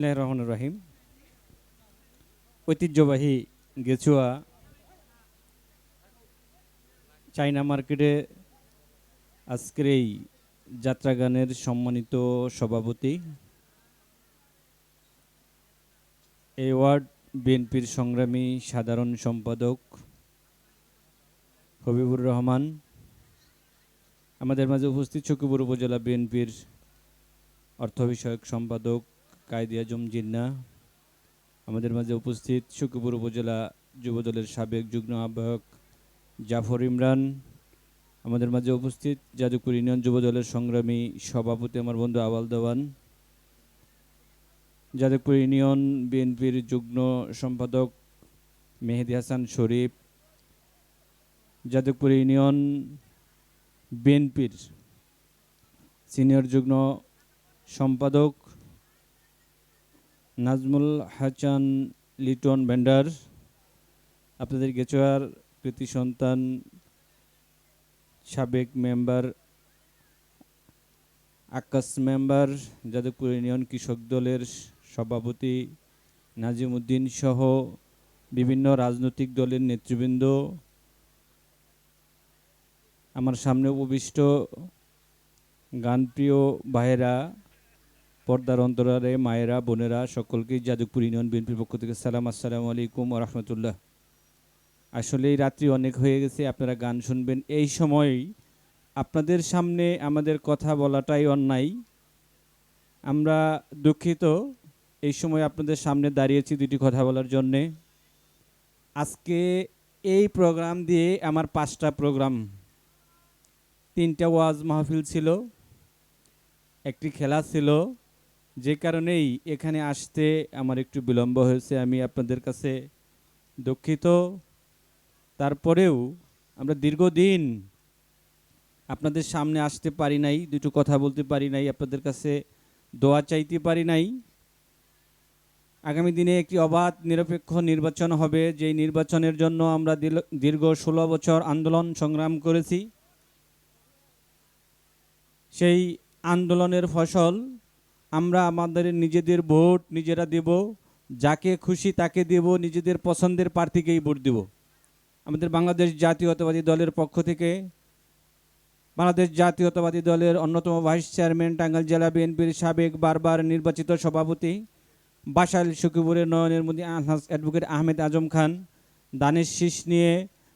রহমানির রহিম। ঐতিহ্যবাহী গেছুয়া চাইনা মার্কেটে আজকের এই যাত্রাগানের সম্মানিত সভাপতি এই ওয়ার্ড বিএনপির সংগ্রামী সাধারণ সম্পাদক হবিবুর রহমান, আমাদের মাঝে উপস্থিত চকিপুর উপজেলা বিএনপির অর্থ বিষয়ক সম্পাদক কায়দি আজম জিন্না। আমাদের মাঝে উপস্থিত সুকিপুর উপজেলা যুবদলের সাবেক যুগ্ম আহ্বায়ক জাফর ইমরান। আমাদের মাঝে উপস্থিত যাদবপুর ইউনিয়ন যুবদলের সংগ্রামী সভাপতি আমার বন্ধু আওয়াল দেওয়ান। যাদবপুর ইউনিয়ন বিএনপির যুগ্ম সম্পাদক মেহেদি হাসান শরীফ। যাদবপুর ইউনিয়ন বিএনপির সিনিয়র যুগ্ম সম্পাদক নাজমুল হাসান, লিটন ভেন্ডার, আপনাদের গেচুয়ার কৃতি সন্তান, সাবেক member, Akash member, Jadavpur union কৃষক দলের সভাপতি নাজিম উদ্দিন সহ বিভিন্ন রাজনৈতিক দলের নেতৃবৃন্দ, আমার সামনে উপবিষ্ট গানপ্রিয় ভাইয়েরা পর্দার অন্তরারে মায়েরা, বোনেরা সকলকেই যাদবপুর ইউনিয়ন বিএনপির পক্ষ থেকে সালাম, আসসালামু আলাইকুম রহমতুল্লাহ। আসলে এই রাত্রি অনেক হয়ে গেছে, আপনারা গান শুনবেন। এই সময় আপনাদের সামনে আমাদের কথা বলাটাই অন্যায়। আমরা দুঃখিত, এই সময় আপনাদের সামনে দাঁড়িয়েছি দুটি কথা বলার জন্যে। আজকে এই প্রোগ্রাম দিয়ে আমার পাঁচটা প্রোগ্রাম। তিনটা ওয়াজ মাহফিল ছিল, একটি খেলা ছিল যে কারণেই এখানে আসতে আমার একটু বিলম্ব হয়েছে, আমি আপনাদের কাছে দুঃখিত। তারপরেও আমরা দীর্ঘদিন আপনাদের সামনে আসতে পারি নাই, দুটো কথা বলতে পারি নাই, আপনাদের কাছে দোয়া চাইতে পারি নাই। আগামী দিনে একটি অবাধ নিরপেক্ষ নির্বাচন হবে, যেই নির্বাচনের জন্য আমরা দীর্ঘ- ষোলো বছর আন্দোলন সংগ্রাম করেছি। সেই আন্দোলনের ফসল আমরা আমাদের নিজেদের ভোট নিজেরা দেব, যাকে খুশি তাকে দেব, নিজেদের পছন্দের প্রার্থীকেই ভোট দেব। আমাদের বাংলাদেশ জাতীয়তাবাদী দলের পক্ষ থেকে, বাংলাদেশ জাতীয়তাবাদী দলের অন্যতম ভাইস চেয়ারম্যান টাঙ্গাইল জেলা বিএনপির সাবেক বারবার নির্বাচিত সভাপতি বাসাইল শকিবুরের নয়নের মধ্যে আলহাজ অ্যাডভোকেট আহমেদ আজম খান দানের শীষ নিয়ে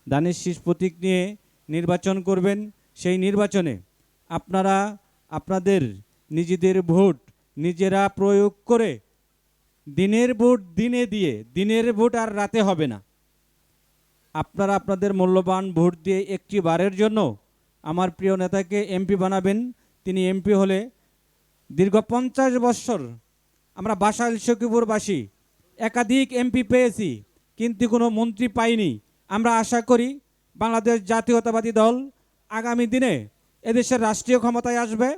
দানের শীষ প্রতীক নিয়ে নির্বাচন করবেন। সেই নির্বাচনে আপনারা, আপনাদের নিজেদের ভোট নিজেরা প্রয়োগ করে দিনের ভোট দিনে দিয়ে, দিনের ভোট আর রাতে হবে না। আপনারা আপনাদের মূল্যবান ভোট দিয়ে একটি বারের জন্য আমার প্রিয় নেতাকে এমপি বানাবেন। তিনি এমপি হলে দীর্ঘ পঞ্চাশ বৎসর আমরা বাসাইল সকিপুরবাসী একাধিক এমপি পেয়েছি, কিন্তু কোনো মন্ত্রী পাইনি। আমরা আশা করি বাংলাদেশ জাতীয়তাবাদী দল আগামী দিনে এদেশের রাষ্ট্রীয় ক্ষমতায় আসবে।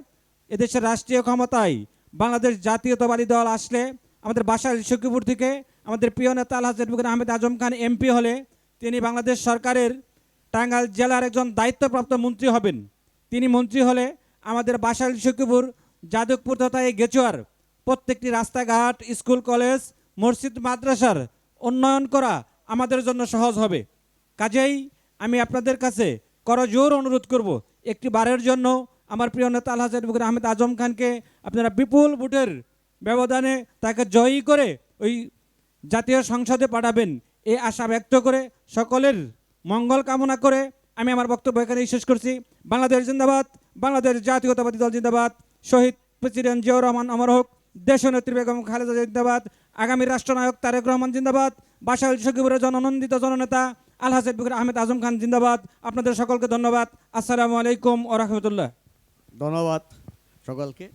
এদেশের রাষ্ট্রীয় ক্ষমতায় বাংলাদেশ জাতীয়তাবাদী দল আসলে আমাদের বাসাইল সকিপুর থেকে আমাদের প্রিয় নেতা আলহাজ আহমেদ আজম খান এমপি হলে তিনি বাংলাদেশ সরকারের টাঙ্গাইল জেলার একজন দায়িত্বপ্রাপ্ত মন্ত্রী হবেন। তিনি মন্ত্রী হলে আমাদের বাসাইল সকিপুর যাদবপুর তথা এই গেচুয়ার প্রত্যেকটি রাস্তাঘাট, স্কুল, কলেজ, মসজিদ, মাদ্রাসার উন্নয়ন করা আমাদের জন্য সহজ হবে। কাজেই আমি আপনাদের কাছে করজোর অনুরোধ করব, একটি বারের জন্য আমার প্রিয় নেতা আলহাজ অ্যাডভোকেট আহমেদ আজম খানকে আপনারা বিপুল ভোটের ব্যবধানে তাকে জয়ী করে ওই জাতীয় সংসদে পাঠাবেন এই আশা ব্যক্ত করে সকলের মঙ্গল কামনা করে আমি আমার বক্তব্য এখানেই শেষ করছি। বাংলাদেশ জিন্দাবাদ, বাংলাদেশ জাতীয়তাবাদী দল জিন্দাবাদ, শহীদ প্রেসিডেন্ট জিয়াউর রহমান অমর হোক, দেশনেত্রী বেগম খালেদা জিন্দাবাদ, আগামী রাষ্ট্রনায়ক তারেক রহমান জিন্দাবাদ বাসাইল সকিবুরের জননন্দিত জননেতা আলহাজ আহমেদ আজম খান জিন্দাবাদ। আপনাদের সকলকে ধন্যবাদ। আসসালামু আলাইকুম ও রহমতুল্লাহ। ধন্যবাদ সকলকে।